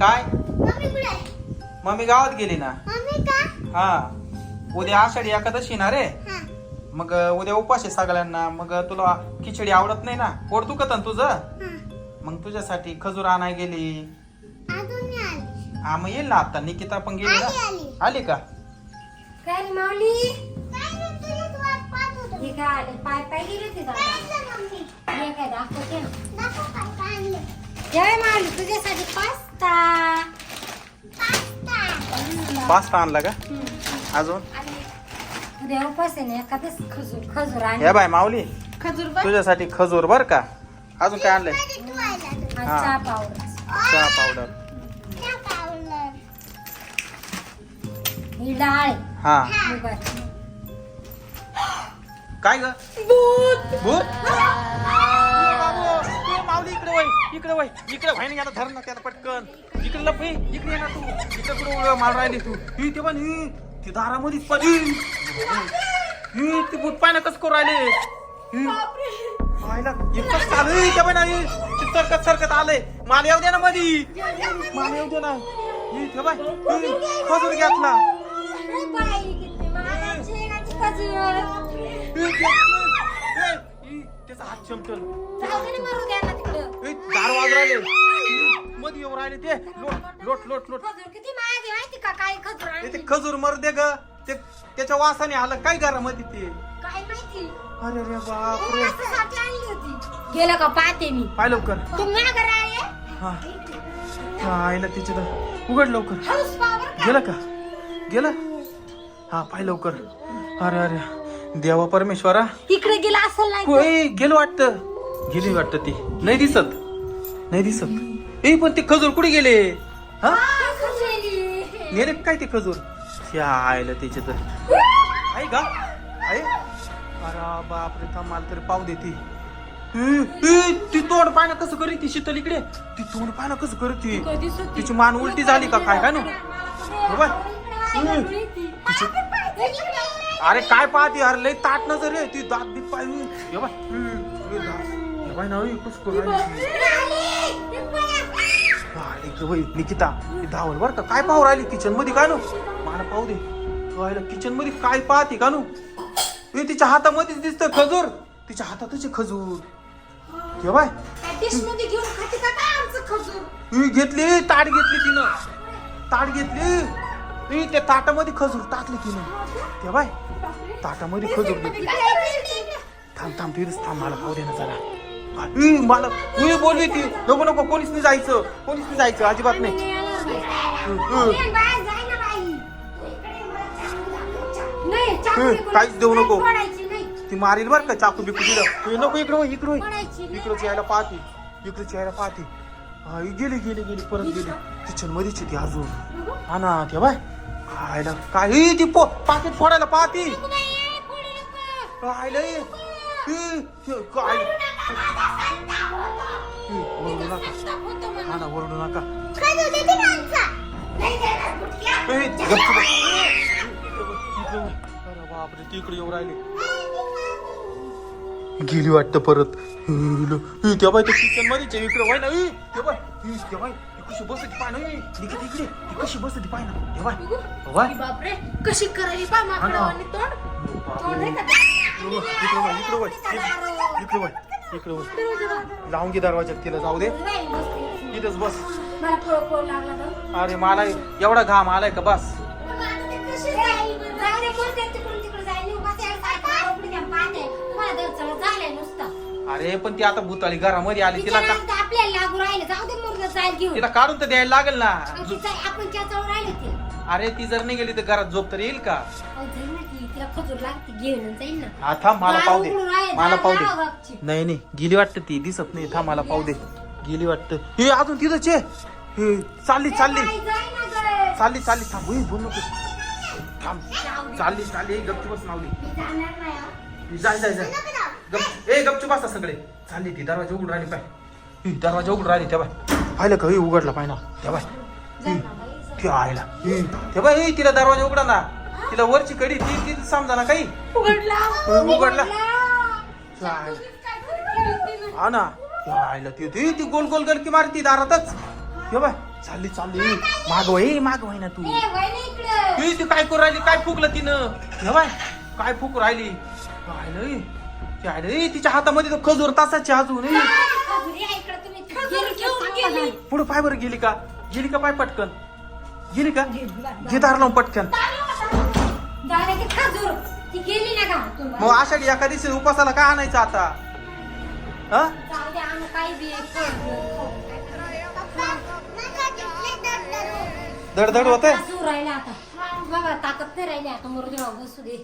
काय? मम्मी कुठे आहे? मम्मी गावात गेली ना. मम्मी का? हा. उद्या आषाढी एकादशी ना रे. हा. मग उद्या उपास आहे सगळ्यांना. मग तुला खिचडी आवडत नाही ना? पोट दुखत ना तुझं? हा. मग तुझ्यासाठी खजूर आणाय गेली. अजून नाही आली. हा मग येईल ना आता. निकिता पण गेली आली ना. आली आली. का? काय रे माऊली? काय रे, तुझीच वाट पाहत होतो. हे काय आले? पाय पाय गेले ते काय आणलं मम्मी? हे काय दाखवते ना. दाखव काय काय आणलं. जय माऊली तुझ्यासाठी पास्ता पास्ता. आणला का? अजून? उद्या उपास आहे ना एखादच खजूर खजूर आणि. हे बाय माऊली खजूर तुझ्यासाठी खजूर बर का? अजून काय आणलंय. हा. चहा पावडर. चहा पावडर. ही डाळ. आहे, हा. मुगाची काय ग? भूत. माऊली इकडे वय इकडे वय. इकडे व्हाय ना याला धर ना त्याला पटकन. इकडे लप इकडे ये ना तू. इकडे कुठे उड्या मार राहिली तू. ही ते पण ही ती दारामध्येच पण ही ती भूत पाय ना कसं करू राहिले? ही. पाहिलं इतकं चालू आहे ते पण ही ती सरकत सरकत आलंय. मला येऊ दे ना मधी. मला येऊ दे ना. ही ते बाय ही, खजूर घेतला बाई, किती खजूर. ही, ते- ए, ही, त्याचा हात चमकल जाऊ दे ना मरू द्या ना तिकडं. ए, दार वाज राहिले. मध्ये येऊ राहिले ते. लोट लोट लोट लोट. खजूर किती महाग आहे माहिती का? काय खजूर ए, ते आणली? खजूर मर दे ग. ते त्याच्या वासाने आलं. काय करा मध्ये ते? काय माहिती? अरे रे बापरे. आणली होती. गेलं का? पाहते मी. पाय लवकर. तू माग राहिले हा. हा, आईला तिचे तर उघड लवकर. हळूच पावर का? गेलं का? गेलं? हा पाय लवकर. अरे अरे. देवा परमेश्वरा. तिकडे गेला असेल नाही गेलो वाटत. गेली वाटत ती. नाही दिसत. नाही दिसत. ए पण ते खजूर कुठे गेले? हा? गेले काय ते खजूर? त्या आयला त्याचे तर आहे का आहे अरे बापरे थांब मला तरी पाव देते ती. तोंड ना कसं करी ती शीतल इकडे? ती तोंड ना कसं करती? तिची मान उलटी झाली का काय? काय ना. तिची- अरे काय पाहती अरे लय ताट नजर रे ती दात बीत हे बाय. ना कुस करू राहिली. निकिता धावल बर का. काय पाहू राहिली किचनमध्ये काय नो? मला पाहू दे. किचनमध्ये काय पाहते का नो? तिच्या हातामध्येच दिसत खजूर. तिच्या हातातच खजूर. हे बाय. का घेतली ताट घेतली तिनं. ताट घेतली. त्या ताटामध्ये खजूर टाकली तिनं. ते बाय. ताटामध्ये खजूर घेतली. थांब थांब तिथेच थांब मला पाहू दे ना जरा. मला मी बोलली ती नको नको कोणीच नाही जायचं कोणीच नाही जायचं अजिबात नाही. काहीच देऊ नको. ती मारील बर का चाकू बिकू दिलं नको इकडं इकडं. इकडंच यायला पाहते इकडंच यायला पाहते. हा, गेली गेली गेली परत गेली. किचन मध्येच ती अजून. हा ना ते बाय. खायला काय ही, ती पो पाकिट फोडायला पाहती. राहिलं काय? ओरडू नका. हा ना ओरडू नका बापरे ती इकडे येऊ राहिली गेली वाटतं परत हे, त्या बाई किचन मध्येच इकडे वाय ना हे, हे, त्या बाई ती कशी बसती पाय ना हे, इकडे ती कशी बसती पाय ना वाय बापरे कशी करायली पा हा ना. माकडावानी तोंड तोंड इकडे इकडे वळ. लावून घे दरवाजात तिला जाऊ दे. इथंच बस. अरे मला एवढा घाम आलाय का? बस. अरे पण ती आता भूताळी घरामध्ये आली. तिला तिला काढून तर द्यायला लागेल ना. अरे ती जर नाही गेली तर घरात झोप तर येईल का? तिला खजूर लागते घेऊन जाईल ना. हा थांब मला पाहू दे. मला पाहू दे. नाही नाही गेली वाटतं ती दिसत नाही. थांब मला पाहू दे. गेली वाटतं. हे अजून तिथंच आहे हे चालली चालली. चालली चालली. थांब उई, बोल नको. थांब. चालली चालली. गपची बस हा. जाय जाय जाय. गप ए गपचूप बसा सगळे. चालली ती दरवाजा उघड राहिली पाय. दरवाजा उघड राहिली त्या बाय. पाहिलं का? उघडला पाय ना त्या बाय. ती आयला त्या बाय तिला दरवाजा उघडा ना. तिला वरची कडी ती ती समजा ना काही? उघडला. ती? हा ना. ती आयला ती ती ती गोल गोल गलकी मारती दारातच. हे बाय चालली चालली. माग वय माग वय ना तू. ए, ती काय करू राहिली? काय फुकलं तिनं? हे बाय काय फुकू राहिली? ती. तिच्या हातामध्ये तो खजूर तासाची अजून. पुढं पाय बरं गेली का? गेली का पाय पटकन? गेली का? घे दार लावून पटकन. झालं की खजूर. ती गेली ना का तुम्ही? मग आषाढी एका दिवशी उपासाला काय आणायचं आता? हा? जाऊ दे, काही बी एक धडधड होते राहिला आता. बाबा ताकद नाही राहिली आता बसू दे.